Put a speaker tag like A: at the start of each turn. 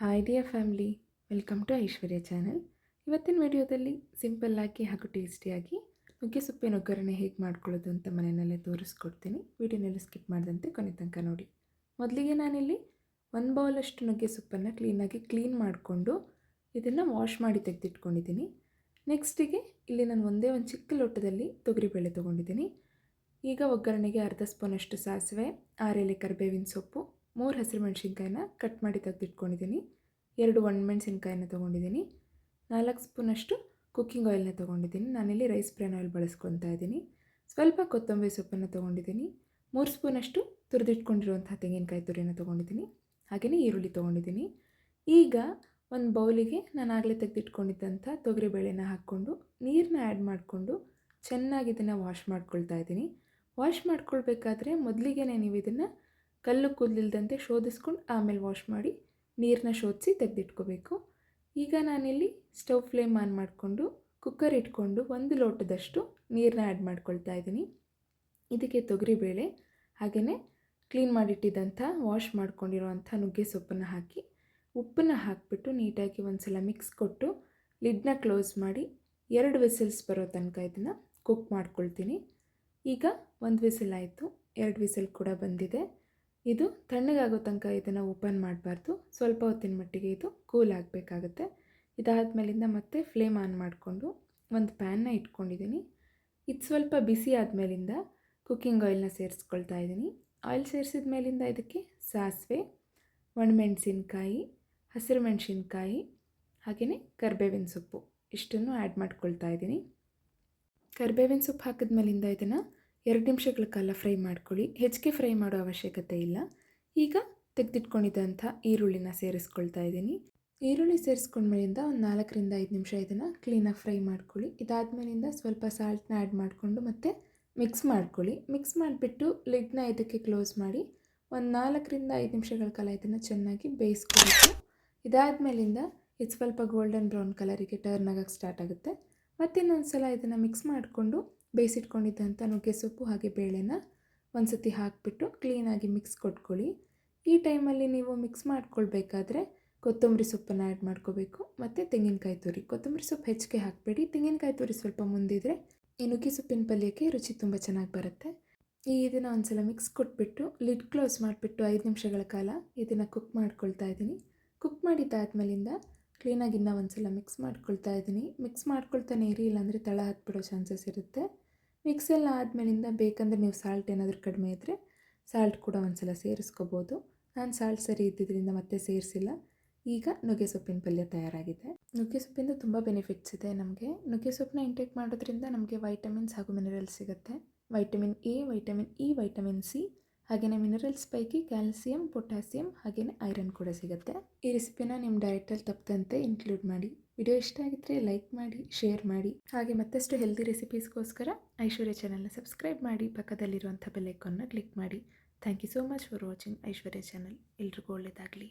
A: Hi dear family welcome to Aishwarya channel ಇವತ್ತಿನ ವಿಡಿಯೋದಲ್ಲಿ simple ಆಗಿ ಹಾಗೂ ಟೇಸ್ಟಿಯಾಗಿ ನುಗ್ಗೆ ಸೊಪ್ಪಿನ ಒಗ್ಗರಣೆ ಹೇಗೆ ಮಾಡ್ಕೊಳ್ಳೋದು ಅಂತ ಮನೆಯಲ್ಲೇ ತೋರಿಸ್ಕೊಡ್ತೀನಿ. ವಿಡಿಯೋನಲ್ಲಿ ಸ್ಕಿಪ್ ಮಾಡಿದಂತೆ ಕೊನೆ ತನಕ ನೋಡಿ. ಮೊದಲಿಗೆ ನಾನಿಲ್ಲಿ ಒಂದು ಬೌಲಷ್ಟು ನುಗ್ಗೆ ಸೊಪ್ಪನ್ನು ಕ್ಲೀನಾಗಿ ಕ್ಲೀನ್ ಮಾಡಿಕೊಂಡು ಇದನ್ನು ವಾಶ್ ಮಾಡಿ ತೆಗೆದಿಟ್ಕೊಂಡಿದ್ದೀನಿ. ನೆಕ್ಸ್ಟಿಗೆ ಇಲ್ಲಿ ನಾನು ಒಂದೇ ಒಂದು ಚಿಕ್ಕ ಲೋಟದಲ್ಲಿ ತೊಗರಿಬೇಳೆ ತೊಗೊಂಡಿದ್ದೀನಿ. ಈಗ ಒಗ್ಗರಣೆಗೆ ಅರ್ಧ ಸ್ಪೂನಷ್ಟು ಸಾಸಿವೆ ಆರೆಲೆ ಕರಿಬೇವಿನ ಸೊಪ್ಪು ಮೂರು ಹಸಿರು ಮೆಣಸಿನ್ಕಾಯಿನ ಕಟ್ ಮಾಡಿ ತೆಗೆದಿಟ್ಕೊಂಡಿದ್ದೀನಿ. ಎರಡು ಒಣಮೆಣಸಿನ್ಕಾಯಿನ ತೊಗೊಂಡಿದ್ದೀನಿ. ನಾಲ್ಕು ಸ್ಪೂನಷ್ಟು ಕುಕ್ಕಿಂಗ್ ಆಯಿಲ್ನ ತೊಗೊಂಡಿದ್ದೀನಿ. ನಾನಿಲ್ಲಿ ರೈಸ್ ಬ್ರ್ಯಾನ್ ಆಯಿಲ್ ಬಳಸ್ಕೊತಾ ಇದ್ದೀನಿ. ಸ್ವಲ್ಪ ಕೊತ್ತಂಬರಿ ಸೊಪ್ಪನ್ನು ತೊಗೊಂಡಿದ್ದೀನಿ. ಮೂರು ಸ್ಪೂನಷ್ಟು ತುರಿದಿಟ್ಕೊಂಡಿರುವಂಥ ತೆಂಗಿನಕಾಯಿ ತುರಿನ ತೊಗೊಂಡಿದ್ದೀನಿ. ಹಾಗೆಯೇ ಈರುಳ್ಳಿ ತೊಗೊಂಡಿದ್ದೀನಿ. ಈಗ ಒಂದು ಬೌಲಿಗೆ ನಾನು ಆಗಲೇ ತೆಗೆದಿಟ್ಕೊಂಡಿದ್ದಂಥ ತೊಗರಿಬೇಳೆನ ಹಾಕ್ಕೊಂಡು ನೀರನ್ನ ಆ್ಯಡ್ ಮಾಡಿಕೊಂಡು ಚೆನ್ನಾಗಿ ಇದನ್ನು ವಾಶ್ ಮಾಡ್ಕೊಳ್ತಾ ಇದ್ದೀನಿ. ವಾಶ್ ಮಾಡ್ಕೊಳ್ಬೇಕಾದ್ರೆ ಮೊದಲಿಗೆ ನೀವು ಇದನ್ನು ಕಲ್ಲು ಕೂದಲಿಲ್ದಂತೆ ಶೋಧಿಸ್ಕೊಂಡು ಆಮೇಲೆ ವಾಶ್ ಮಾಡಿ ನೀರನ್ನ ಶೋಧಿಸಿ ತೆಗೆದಿಟ್ಕೋಬೇಕು. ಈಗ ನಾನಿಲ್ಲಿ ಸ್ಟವ್ ಫ್ಲೇಮ್ ಆನ್ ಮಾಡಿಕೊಂಡು ಕುಕ್ಕರ್ ಇಟ್ಕೊಂಡು ಒಂದು ಲೋಟದಷ್ಟು ನೀರನ್ನ ಆ್ಯಡ್ ಮಾಡ್ಕೊಳ್ತಾ ಇದ್ದೀನಿ. ಇದಕ್ಕೆ ತೊಗರಿಬೇಳೆ ಹಾಗೆಯೇ ಕ್ಲೀನ್ ಮಾಡಿಟ್ಟಿದ್ದಂಥ ವಾಶ್ ಮಾಡ್ಕೊಂಡಿರುವಂಥ ನುಗ್ಗೆ ಸೊಪ್ಪನ್ನು ಹಾಕಿ, ಉಪ್ಪನ್ನು ಹಾಕಿಬಿಟ್ಟು ನೀಟಾಗಿ ಒಂದು ಸಲ ಮಿಕ್ಸ್ ಕೊಟ್ಟು ಲಿಡ್ನ ಕ್ಲೋಸ್ ಮಾಡಿ ಎರಡು ವಿಸಿಲ್ಸ್ ಬರೋ ತನಕ ಇದನ್ನು ಕುಕ್ ಮಾಡ್ಕೊಳ್ತೀನಿ. ಈಗ ಒಂದು ವಿಸಿಲ್ ಆಯಿತು, ಎರಡು ವಿಸಿಲ್ ಕೂಡ ಬಂದಿದೆ. ಇದು ತಣ್ಣಗಾಗೋ ತನಕ ಇದನ್ನು ಓಪನ್ ಮಾಡಬಾರ್ದು. ಸ್ವಲ್ಪ ಹೊತ್ತಿನ ಮಟ್ಟಿಗೆ ಇದು ಕೂಲ್ ಆಗಬೇಕಾಗುತ್ತೆ. ಇದಾದಮೇಲಿಂದ ಮತ್ತೆ ಫ್ಲೇಮ್ ಆನ್ ಮಾಡಿಕೊಂಡು ಒಂದು ಪ್ಯಾನ್ನ ಇಟ್ಕೊಂಡಿದ್ದೀನಿ. ಇದು ಸ್ವಲ್ಪ ಬಿಸಿ ಆದಮೇಲಿಂದ ಕುಕ್ಕಿಂಗ್ ಆಯಿಲ್ನ ಸೇರಿಸ್ಕೊಳ್ತಾ ಇದ್ದೀನಿ. ಆಯಿಲ್ ಸೇರಿಸಿದ ಮೇಲಿಂದ ಇದಕ್ಕೆ ಸಾಸಿವೆ, ಒಣಮೆಣಸಿನ್ಕಾಯಿ, ಹಸಿರು ಮೆಣಸಿನ್ಕಾಯಿ, ಹಾಗೆಯೇ ಕರಿಬೇವಿನ ಸೊಪ್ಪು ಇಷ್ಟನ್ನು ಆ್ಯಡ್ ಮಾಡ್ಕೊಳ್ತಾ ಇದ್ದೀನಿ. ಕರಿಬೇವಿನ ಸೊಪ್ಪು ಹಾಕಿದ ಮೇಲಿಂದ ಇದನ್ನು ಎರಡು ನಿಮಿಷಗಳ ಕಾಲ ಫ್ರೈ ಮಾಡ್ಕೊಳ್ಳಿ. ಹೆಚ್ಚಿಗೆ ಫ್ರೈ ಮಾಡೋ ಅವಶ್ಯಕತೆ ಇಲ್ಲ. ಈಗ ತೆಗೆದಿಟ್ಕೊಂಡಿದ್ದಂಥ ಈರುಳ್ಳಿನ ಸೇರಿಸ್ಕೊಳ್ತಾ ಇದ್ದೀನಿ. ಈರುಳ್ಳಿ ಸೇರಿಸ್ಕೊಂಡ್ಮೇಲಿಂದ ಒಂದು ನಾಲ್ಕರಿಂದ ಐದು ನಿಮಿಷ ಇದನ್ನು ಕ್ಲೀನಾಗಿ ಫ್ರೈ ಮಾಡ್ಕೊಳ್ಳಿ. ಇದಾದ್ಮೇಲಿಂದ ಸ್ವಲ್ಪ ಸಾಲ್ಟ್ನ ಆ್ಯಡ್ ಮಾಡಿಕೊಂಡು ಮತ್ತು ಮಿಕ್ಸ್ ಮಾಡ್ಕೊಳ್ಳಿ. ಮಿಕ್ಸ್ ಮಾಡಿಬಿಟ್ಟು ಲಿಡ್ನ ಇದಕ್ಕೆ ಕ್ಲೋಸ್ ಮಾಡಿ ಒಂದು ನಾಲ್ಕರಿಂದ ಐದು ನಿಮಿಷಗಳ ಕಾಲ ಇದನ್ನು ಚೆನ್ನಾಗಿ ಬೇಯಿಸ್ಕೊಳ್ಬೇಕು ಇದಾದಮೇಲಿಂದ ಇದು ಸ್ವಲ್ಪ ಗೋಲ್ಡನ್ ಬ್ರೌನ್ ಕಲರಿಗೆ ಟರ್ನ್ ಆಗೋಕ್ಕೆ ಸ್ಟಾರ್ಟ್ ಆಗುತ್ತೆ. ಮತ್ತಿನ್ನೊಂದು ಸಲ ಇದನ್ನು ಮಿಕ್ಸ್ ಮಾಡಿಕೊಂಡು ಬೇಯಿಸಿಟ್ಕೊಂಡಿದ್ದಂಥ ನುಗ್ಗೆ ಸೊಪ್ಪು ಹಾಗೆ ಬೇಳೆನ ಒಂದು ಸತಿ ಹಾಕಿಬಿಟ್ಟು ಕ್ಲೀನಾಗಿ ಮಿಕ್ಸ್ ಕೊಟ್ಕೊಳ್ಳಿ. ಈ ಟೈಮಲ್ಲಿ ನೀವು ಮಿಕ್ಸ್ ಮಾಡ್ಕೊಳ್ಬೇಕಾದ್ರೆ ಕೊತ್ತಂಬರಿ ಸೊಪ್ಪನ್ನು ಆ್ಯಡ್ ಮಾಡ್ಕೋಬೇಕು. ಮತ್ತು ತೆಂಗಿನಕಾಯಿ ತುರಿ. ಕೊತ್ತಂಬರಿ ಸೊಪ್ಪು ಹೆಚ್ಚಿಗೆ ಹಾಕಬೇಡಿ. ತೆಂಗಿನಕಾಯಿ ತುರಿ ಸ್ವಲ್ಪ ಮುಂದಿದ್ರೆ ಈ ನುಗ್ಗೆ ಸೊಪ್ಪಿನ ಪಲ್ಯಕ್ಕೆ ರುಚಿ ತುಂಬ ಚೆನ್ನಾಗಿ ಬರುತ್ತೆ. ಈ ಇದನ್ನು ಒಂದು ಸಲ ಮಿಕ್ಸ್ ಕೊಟ್ಬಿಟ್ಟು ಲಿಡ್ ಕ್ಲೋಸ್ ಮಾಡಿಬಿಟ್ಟು ಐದು ನಿಮಿಷಗಳ ಕಾಲ ಇದನ್ನು ಕುಕ್ ಮಾಡ್ಕೊಳ್ತಾ ಇದ್ದೀನಿ. ಕುಕ್ ಮಾಡಿದ್ದಾದ್ಮೇಲಿಂದ ಕ್ಲೀನಾಗಿ ಇನ್ನೂ ಒಂದು ಸಲ ಮಿಕ್ಸ್ ಮಾಡ್ಕೊಳ್ತಾ ಇದ್ದೀನಿ. ಮಿಕ್ಸ್ ಮಾಡ್ಕೊಳ್ತಾನೆ ಇರಿ, ಇಲ್ಲಾಂದರೆ ತಳ ಹತ್ಬಿಡೋ ಚಾನ್ಸಸ್ ಇರುತ್ತೆ. ಮಿಕ್ಸ್ ಎಲ್ಲ ಆದಮೇಲಿಂದ ಬೇಕಂದರೆ ನೀವು ಸಾಲ್ಟ್ ಏನಾದರೂ ಕಡಿಮೆ ಇದ್ದರೆ ಸಾಲ್ಟ್ ಕೂಡ ಒಂದು ಸಲ ಸೇರಿಸ್ಕೋಬೋದು. ನಾನು ಸಾಲ್ಟ್ ಸರಿ ಇದ್ದಿದ್ದರಿಂದ ಮತ್ತೆ ಸೇರಿಸಿಲ್ಲ. ಈಗ ನುಗ್ಗೆ ಸೊಪ್ಪಿನ ಪಲ್ಯ ತಯಾರಾಗಿದೆ. ನುಗ್ಗೆ ಸೊಪ್ಪಿಂದ ತುಂಬ ಬೆನಿಫಿಟ್ಸ್ ಇದೆ ನಮಗೆ. ನುಗ್ಗೆ ಸೊಪ್ಪನ್ನ ಇಂಟೇಕ್ ಮಾಡೋದ್ರಿಂದ ನಮಗೆ ವೈಟಮಿನ್ಸ್ ಹಾಗೂ ಮಿನರಲ್ಸ್ ಸಿಗುತ್ತೆ. Vitamin A vitamin E vitamin C ಹಾಗೆಯೇ ಮಿನರಲ್ಸ್ ಪೈಕಿ ಕ್ಯಾಲ್ಸಿಯಂ ಪೊಟ್ಯಾಸಿಯಂ ಹಾಗೆಯೇ ಐರನ್ ಕೂಡ ಸಿಗುತ್ತೆ. ಈ ರೆಸಿಪಿನ ನಿಮ್ಮ ಡಯಟಲ್ಲಿ ತಪ್ಪದಂತೆ ಇನ್ಕ್ಲೂಡ್ ಮಾಡಿ. ವಿಡಿಯೋ ಇಷ್ಟ ಆಗಿದ್ದರೆ ಲೈಕ್ ಮಾಡಿ ಶೇರ್ ಮಾಡಿ. ಹಾಗೆ ಮತ್ತಷ್ಟು ಹೆಲ್ದಿ ರೆಸಿಪೀಸ್ಗೋಸ್ಕರ ಐಶ್ವರ್ಯ ಚಾನಲ್ನ ಸಬ್ಸ್ಕ್ರೈಬ್ ಮಾಡಿ. ಪಕ್ಕದಲ್ಲಿರುವಂಥ ಬೆಲ್ಲೈಕನ್ನ ಕ್ಲಿಕ್ ಮಾಡಿ. Thank you so much for watching Aishwarya channel ಎಲ್ರಿಗೂ ಒಳ್ಳೆಯದಾಗಲಿ